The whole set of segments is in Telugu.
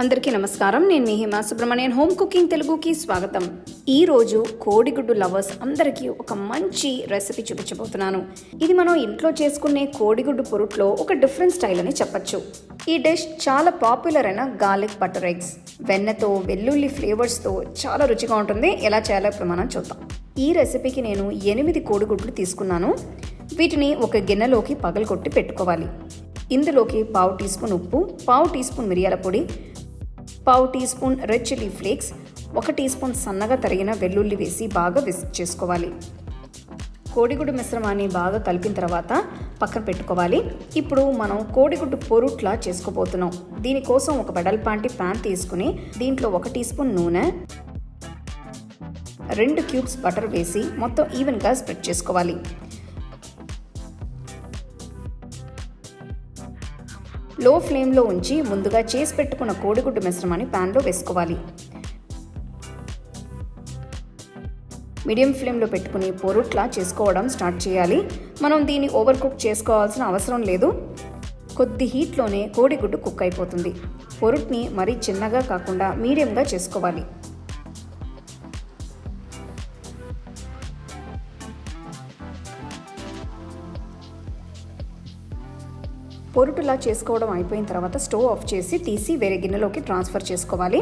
అందరికీ నమస్కారం. నేను మీ హిమా సుబ్రహ్మణ్యన్. హోమ్ కుకింగ్ తెలుగుకి స్వాగతం. ఈరోజు కోడిగుడ్డు లవర్స్ అందరికీ ఒక మంచి రెసిపీ చూపించబోతున్నాను. ఇది మనం ఇంట్లో చేసుకునే కోడిగుడ్డు పొరుట్లో ఒక డిఫరెంట్ స్టైల్ అని చెప్పొచ్చు. ఈ డిష్ చాలా పాపులర్ అయిన గార్లిక్ బటర్ ఎగ్స్. వెన్నతో వెల్లుల్లి ఫ్లేవర్స్తో చాలా రుచిగా ఉంటుంది. ఎలా చేయాలో ఇప్పుడు మనం చూద్దాం. ఈ రెసిపీకి నేను ఎనిమిది కోడిగుడ్లు తీసుకున్నాను. వీటిని ఒక గిన్నెలోకి పగలగొట్టి పెట్టుకోవాలి. ఇందులోకి పావు టీ స్పూన్ ఉప్పు పావు టీ స్పూన్ మిరియాల పొడి పావు teaspoon red chilli flakes ఒక టీ స్పూన్ సన్నగా తరిగిన వెల్లుల్లి వేసి బాగా విసిక్ చేసుకోవాలి. కోడిగుడ్డు మిశ్రమాన్ని బాగా కలిపిన తర్వాత పక్కన పెట్టుకోవాలి. ఇప్పుడు మనం కోడిగుడ్డు పొరుట్లా చేసుకోబోతున్నాం. దీనికోసం ఒక వెడల్పాంటి ప్యాన్ తీసుకుని దీంట్లో ఒక టీ స్పూన్ నూనె రెండు క్యూబ్స్ బటర్ వేసి మొత్తం ఈవెన్గా స్ప్రెడ్ చేసుకోవాలి. లో ఫ్లేమ్లో ఉంచి ముందుగా చేసి పెట్టుకున్న కోడిగుడ్డు మిశ్రమాన్ని ప్యాన్లో వేసుకోవాలి. మీడియం ఫ్లేమ్లో పెట్టుకుని పొరుట్లా చేసుకోవడం స్టార్ట్ చేయాలి. మనం దీన్ని ఓవర్ కుక్ చేసుకోవాల్సిన అవసరం లేదు. కొద్ది హీట్లోనే కోడిగుడ్డు కుక్ అయిపోతుంది. పొరుట్ని మరీ చిన్నగా కాకుండా మీడియంగా చేసుకోవాలి. పొరుటులా చేసుకోవడం అయిపోయిన తర్వాత స్టవ్ ఆఫ్ చేసి తీసి వేరే గిన్నెలోకి ట్రాన్స్ఫర్ చేసుకోవాలి.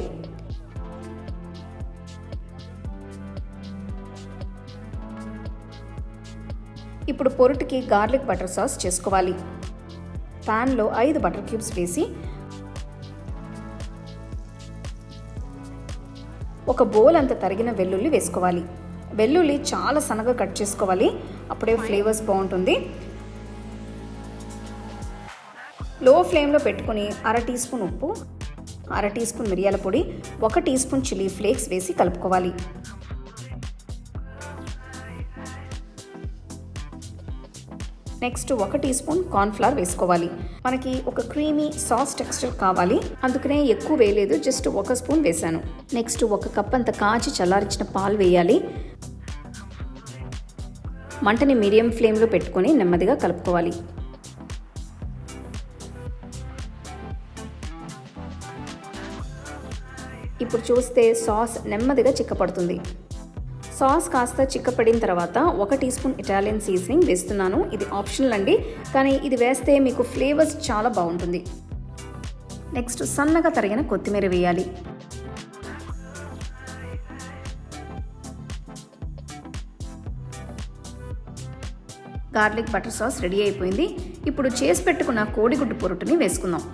ఇప్పుడు పొరుటుకి గార్లిక్ బటర్ సాస్ చేసుకోవాలి. ప్యాన్లో ఐదు బటర్ క్యూబ్స్ వేసి ఒక బౌల్ అంత తరిగిన వెల్లుల్లి వేసుకోవాలి. వెల్లుల్లి చాలా సన్నగా కట్ చేసుకోవాలి. అప్పుడే ఫ్లేవర్స్ బాగుంటుంది. లో ఫ్లేమ్లో పెట్టుకుని అర టీ స్పూన్ ఉప్పు అర టీ స్పూన్ మిరియాల పొడి ఒక టీ స్పూన్ చిల్లీ ఫ్లేక్స్ వేసి కలుపుకోవాలి. నెక్స్ట్ ఒక టీ స్పూన్ కార్న్ఫ్లవర్ వేసుకోవాలి. మనకి ఒక క్రీమీ సాస్ టెక్స్చర్ కావాలి. అందుకనే ఎక్కువ వేయలేదు జస్ట్ ఒక స్పూన్ వేసాను నెక్స్ట్ ఒక కప్ అంత కాచి చల్లారించిన పాలు వేయాలి. మంటని మీడియం ఫ్లేమ్లో పెట్టుకొని నెమ్మదిగా కలుపుకోవాలి. ఇప్పుడు చూస్తే సాస్ నెమ్మదిగా చిక్కపడుతుంది. సాస్ కాస్త చిక్కపడిన తర్వాత ఒక టీ స్పూన్ ఇటాలియన్ సీజనింగ్ వేస్తున్నాను. ఇది ఆప్షనల్ అండి. కానీ ఇది వేస్తే మీకు ఫ్లేవర్స్ చాలా బాగుంటుంది. నెక్స్ట్ సన్నగా తరిగిన కొత్తిమీర వేయాలి. గార్లిక్ బటర్ సాస్ రెడీ అయిపోయింది. ఇప్పుడు చేసి పెట్టుకున్న కోడిగుడ్డు పొరుటుని వేసుకుందాం.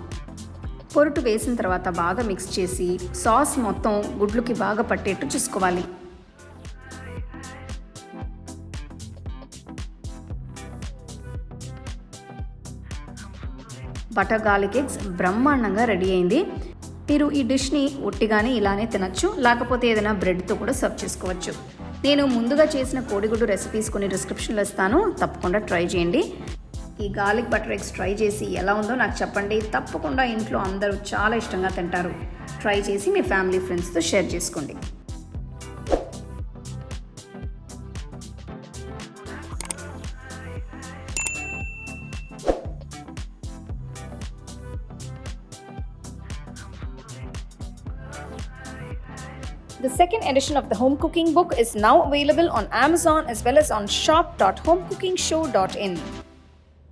పొరుటు వేసిన తర్వాత బాగా మిక్స్ చేసి సాస్ మొత్తం గుడ్లుకి బాగా పట్టేట్టు చూసుకోవాలి. బటర్ గార్లిక్ ఎగ్స్ బ్రహ్మాండంగా రెడీ అయింది. మీరు ఈ డిష్ని ఒట్టిగానే ఇలానే తినచ్చు లేకపోతే ఏదైనా బ్రెడ్తో కూడా సర్వ్ చేసుకోవచ్చు. నేను ముందుగా చేసిన కోడిగుడ్డు రెసిపీస్ కొన్ని డిస్క్రిప్షన్లో ఇస్తాను తప్పకుండా ట్రై చేయండి. ఈ గార్లిక్ బటర్ ఎగ్స్ ట్రై చేసి ఎలా ఉందో నాకు చెప్పండి తప్పకుండా ఇంట్లో అందరూ చాలా ఇష్టంగా తింటారు ట్రై చేసి మీ ఫ్యామిలీ ఫ్రెండ్స్తో షేర్ చేసుకోండి The second edition of the home cooking book is now available on Amazon as well as on shop.homecookingshow.in.